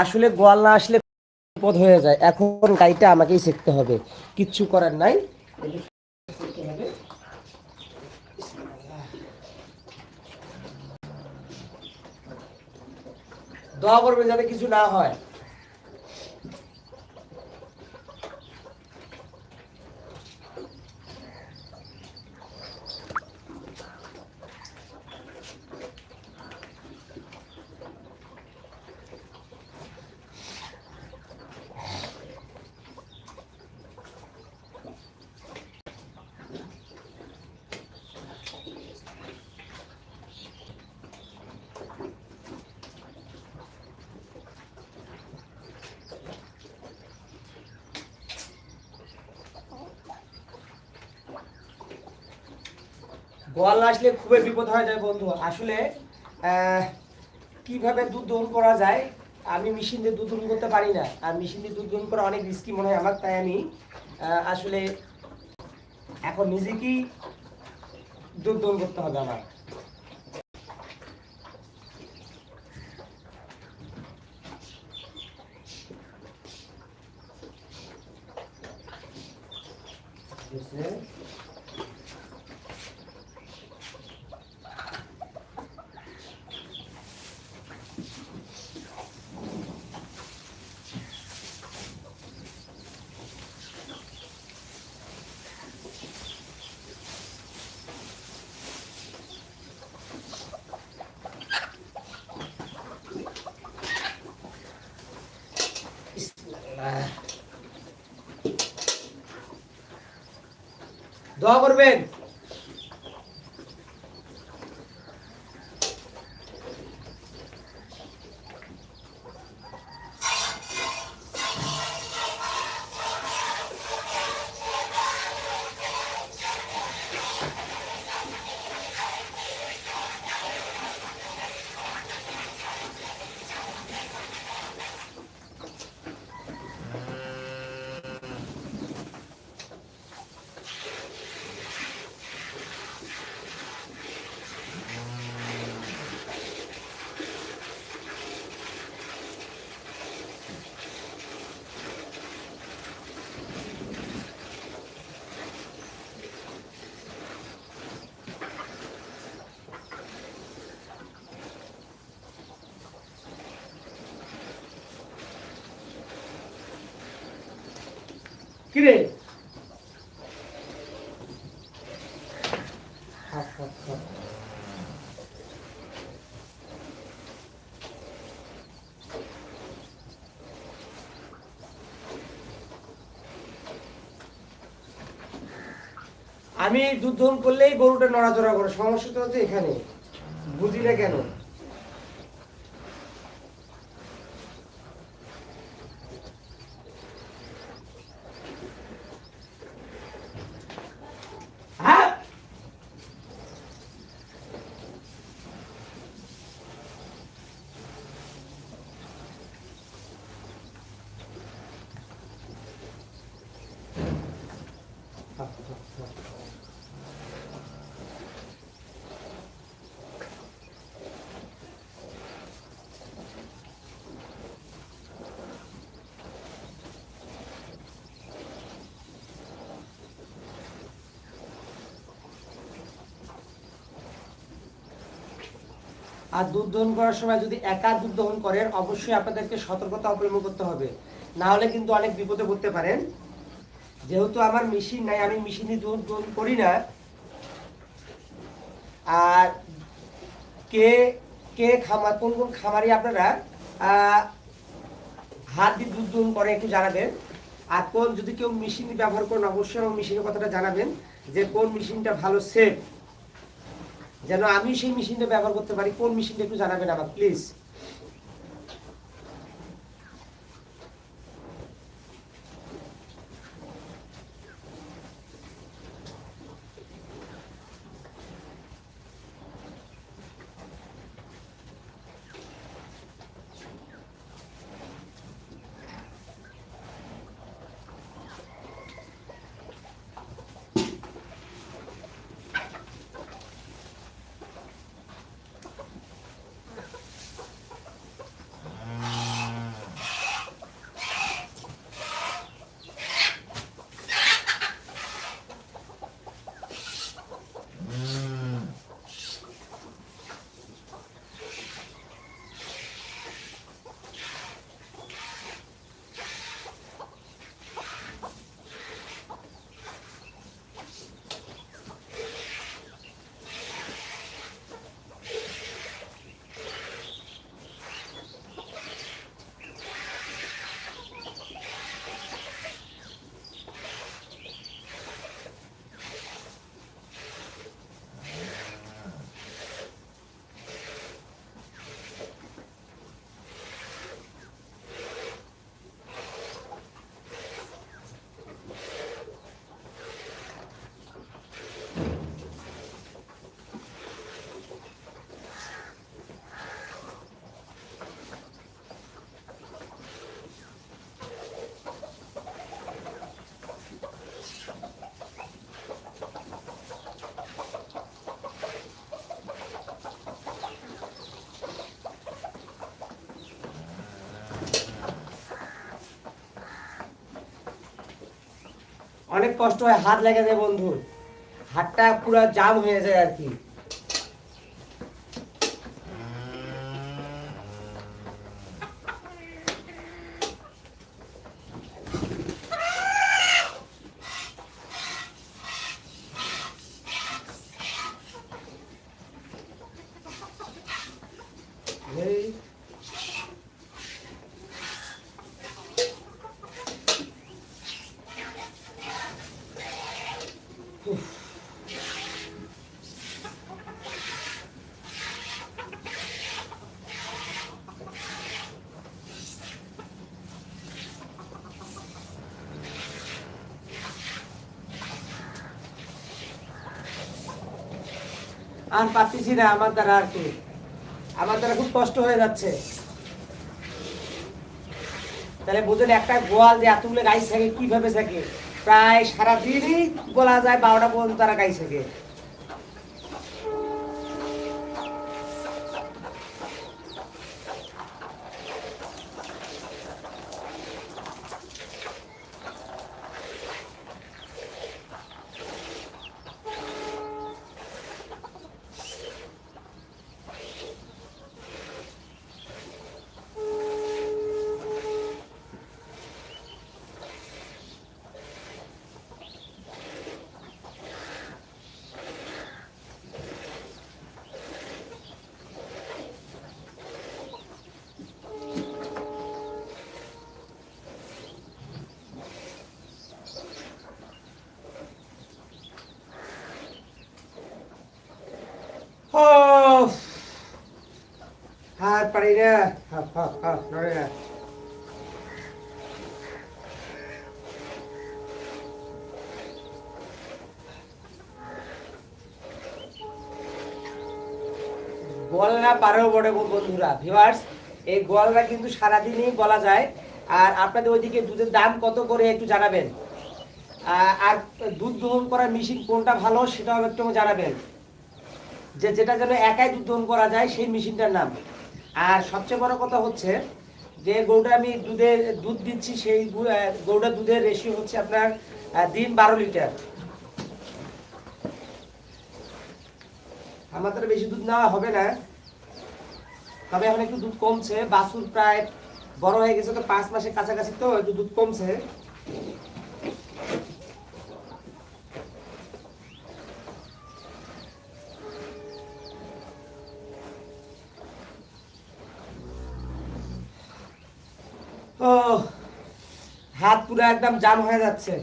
আসলে গোয়াল না আসলে বিপদ হয়ে যায়। এখন গাড়িটা আমাকেই শিখতে হবে। কিচ্ছু করার নাই। দোয়া করবে যাতে কিছু না হয়। গোয়াল আসলে খুবই বিপদ হয়ে যায় বন্ধু। আসলে কীভাবে দুধ দহন করা যায়, আমি মেশিন দিয়ে দুধ করতে পারি না। আর মেশিন দিয়ে দুধ দহন করা অনেক রিস্কি মনে হয় আমার, তাই আমি আসলে এখন নিজেকেই দুধ দহন করতে হবে আমার। দোয়া করবেন। কিরে। আমি দুধ দহন করলেই গরুটা নড়াচড়া করে। সমস্যাটা হচ্ছে এখানে। বুঝি না কেন হ্যাঁ আর দুধ দহন করার সময় যদি একা দুধ দহন করেন, অবশ্যই আপনাদেরকে সতর্কতা অবলম্বন করতে হবে। না হলে কিন্তু অনেক বিপদে পড়তে পারেন। যেহেতু আমার মেশিন নাই, আমি মেশিনে দুধ দহন করি না। আর কে কে খামার কোন কোন খামারি আপনারা হাত দিয়ে দুধ দহন করে একটু জানাবেন। আর কোন, যদি কেউ মেশিন ব্যবহার করেন, অবশ্যই আমার মেশিনের কথাটা জানাবেন যে কোন মেশিনটা ভালো সেফ। যেন আমি সেই মেশিনটা ব্যবহার করতে পারি কোন মেশিনটা একটু জানাবেন আমাকে প্লিজ অনেক কষ্ট হয় হাত লেগে যায় বন্ধুর হাতটা পুরো জাম হয়ে যায় আর কি এই আর পারতেছি না আমার দ্বারা আর কি। আমার দ্বারা খুব কষ্ট হয়ে যাচ্ছে। তাহলে বোঝেন একটা গোয়াল যে এতগুলো গাই থাকে, কীভাবে থাকে? প্রায় সারাদিনই বলা যায়, বারোটা পর্যন্ত তারা গাই থাকে ও আর পারি না হা, হা, হা, নড়ে। না বন্ধুরা ভিউয়ার্স এই গোয়ালরা কিন্তু সারাদিনই বলা যায়। আর আপনাদের ওইদিকে দুধের দাম কত করে একটু জানাবেন। আর দুধ দহন করার মেশিন কোনটা ভালো সেটাও একটু জানাবেন। যে যেটা যেন একাই দুধ দহন করা যায় সেই মেশিনটার নাম। আর সবচেয়ে বড় কথা হচ্ছে যে গরুটা আমি দুধের দুধ দিচ্ছি সেই গু- আহ, গরুটার দুধের রেশিও হচ্ছে আপনার দিন বারো লিটার। আমাদের বেশি দুধ নেওয়া হবে না। তবে এখন একটু দুধ কমছে। বাছুর প্রায় বড় হয়ে গেছে তো পাঁচ মাসের কাছাকাছি তো একটু দুধ কমছে। ও হাত পুরো একদম জাম হয়ে যাচ্ছে।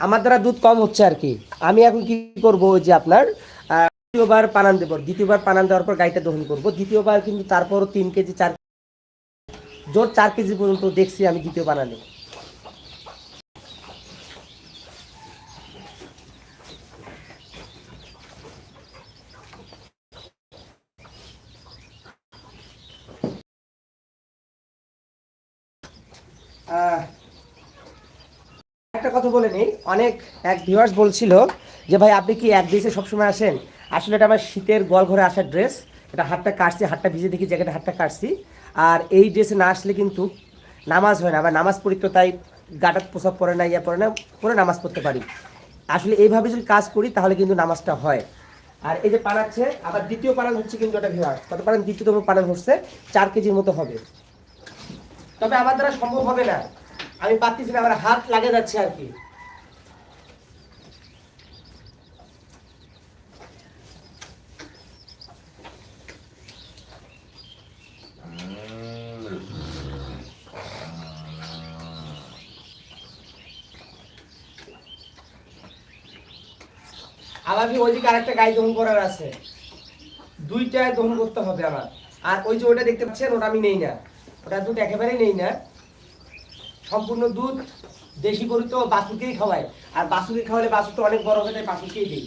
আমার দ্বারা দুধ কম হচ্ছে আর কি। আমি এখন কি করব যে আপনার দ্বিতীয়বার পানান দেবো। দ্বিতীয়বার পানান দেওয়ার পর গাইটা দহন করব। দ্বিতীয়বার কিন্তু তারপরও তিন কেজি চার জোর চার কেজি পর্যন্ত দেখছি আমি দ্বিতীয় বানালে আহ, কথা বলে নেই। অনেক এক ভিউয়ার্স বলছিল যে, ভাই, আপনি কি এক ড্রেসে সবসময় আসেন? আসলে এটা আমার শীতের গোয়াল ঘরে আসার ড্রেস এটা হাতটা কাটছি, হাতটা ভিজে দেখি জায়গাটা হাতটা কাটছি। আর এই ড্রেসে না আসলে কিন্তু নামাজ হয় না আবার নামাজ পড়ি তো তাই গাটার পোশাক পরে না, ইয়া পরে না, পরে নামাজ পড়তে পারি। আসলে এইভাবে যদি কাজ করি তাহলে কিন্তু নামাজটা হয়। আর এই যে পানাচ্ছে আবার দ্বিতীয় পানান হচ্ছে কিন্তু এটা ভিউয়ার্স কত পানান দ্বিতীয়তম পানান হচ্ছে চার কেজির মতো হবে। তবে আমার দ্বারা সম্ভব হবে না। আমি পাচ্ছি না, আমার হাত লাগে যাচ্ছে আর কি। আমার কি ওইদিকে আরেকটা গাই দহন করার আছে। দুইটায় দহন করতে হবে আমার আর ওই যে ওটা দেখতে পাচ্ছেন, ওটা আমি নেই না। ওটা দুটো একেবারেই নেই না। সম্পূর্ণ দুধ দেশি গরু তো বাসুকেই খাওয়ায়। আর বাসুকে খাওয়ালে বাছুর তো অনেক বড় হয়ে যায় বাসুকেই দিই